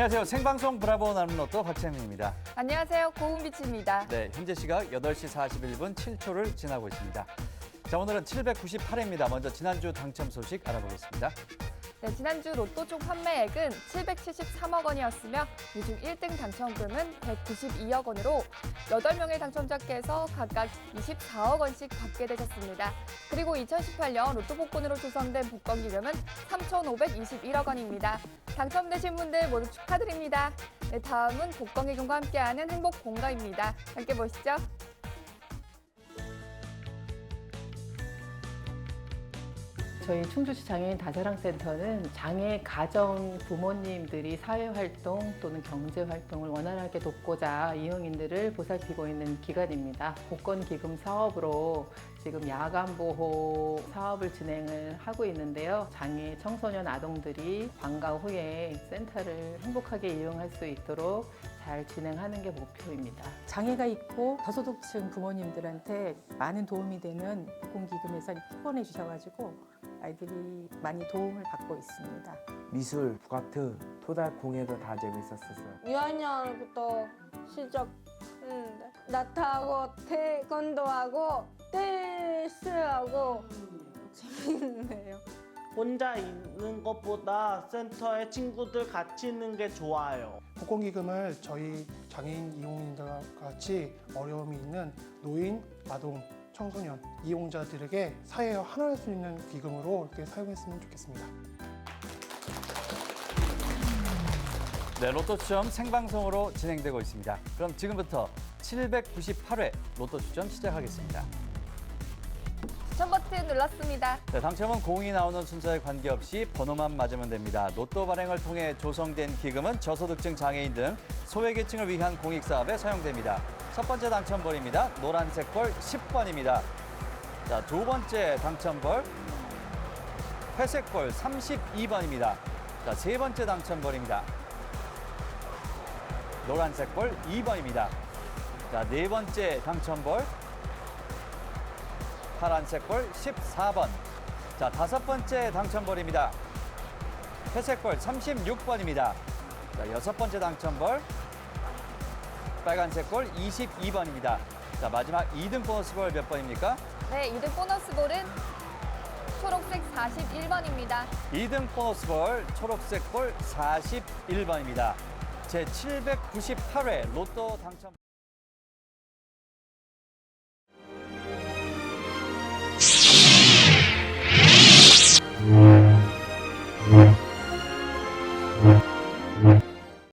안녕하세요. 생방송 브라보 나눔 로또 박찬민입니다. 안녕하세요. 고은비치입니다. 네, 현재 시각 8시 41분 7초를 지나고 있습니다. 자, 오늘은 798회입니다. 먼저 지난주 당첨 소식 알아보겠습니다. 네, 지난주 로또 총 판매액은 773억 원이었으며 이중 1등 당첨금은 192억 원으로 8명의 당첨자께서 각각 24억 원씩 받게 되셨습니다. 그리고 2018년 로또 복권으로 조성된 복권 기금은 3,521억 원입니다. 당첨되신 분들 모두 축하드립니다. 네, 다음은 복권 기금과 함께하는 행복 공가입니다. 함께 보시죠. 저희 충주시 장애인 다자랑센터는 장애 가정 부모님들이 사회활동 또는 경제활동을 원활하게 돕고자 이용인들을 보살피고 있는 기관입니다. 복권기금 사업으로 지금 야간보호 사업을 진행을 하고 있는데요. 장애 청소년 아동들이 방과 후에 센터를 행복하게 이용할 수 있도록 잘 진행하는 게 목표입니다. 장애가 있고 저소득층 부모님들한테 많은 도움이 되는 복권기금에서 후원해 주셔가지고 아이들이 많이 도움을 받고 있습니다. 미술, 북아트, 토달 공예도 다 재밌었었어요. 2학년부터 시작했는데 나타하고 태권도하고 댄스하고 재밌네요. 혼자 있는 것보다 센터에 친구들 같이 있는 게 좋아요. 복권기금을 저희 장애인 이용인들 과 같이 어려움이 있는 노인, 아동, 청소년 이용자들에게 사회에 환원할 수 있는 기금으로 이렇게 사용했으면 좋겠습니다. 네, 로또 추첨 생방송으로 진행되고 있습니다. 그럼 지금부터 798회 로또 추첨 시작하겠습니다. 추천 버튼 눌렀습니다. 네, 당첨은 공이 나오는 순서에 관계없이 번호만 맞으면 됩니다. 로또 발행을 통해 조성된 기금은 저소득층 장애인 등 소외계층을 위한 공익사업에 사용됩니다. 첫 번째 당첨벌입니다. 노란색 벌 10번입니다. 자, 두 번째 당첨벌 회색 벌 32번입니다. 자, 세 번째 당첨벌입니다. 노란색 벌 2번입니다. 자, 네 번째 당첨벌 파란색 벌 14번. 자, 다섯 번째 당첨벌입니다. 회색 벌 36번입니다. 자, 여섯 번째 당첨벌 빨간색 벌 22번입니다. 자, 마지막 2등 보너스 벌몇 번입니까? 네, 2등 보너스 볼은 초록색 41번입니다. 2등 보너스 벌 초록색 벌 41번입니다. 제 798회 로또 당첨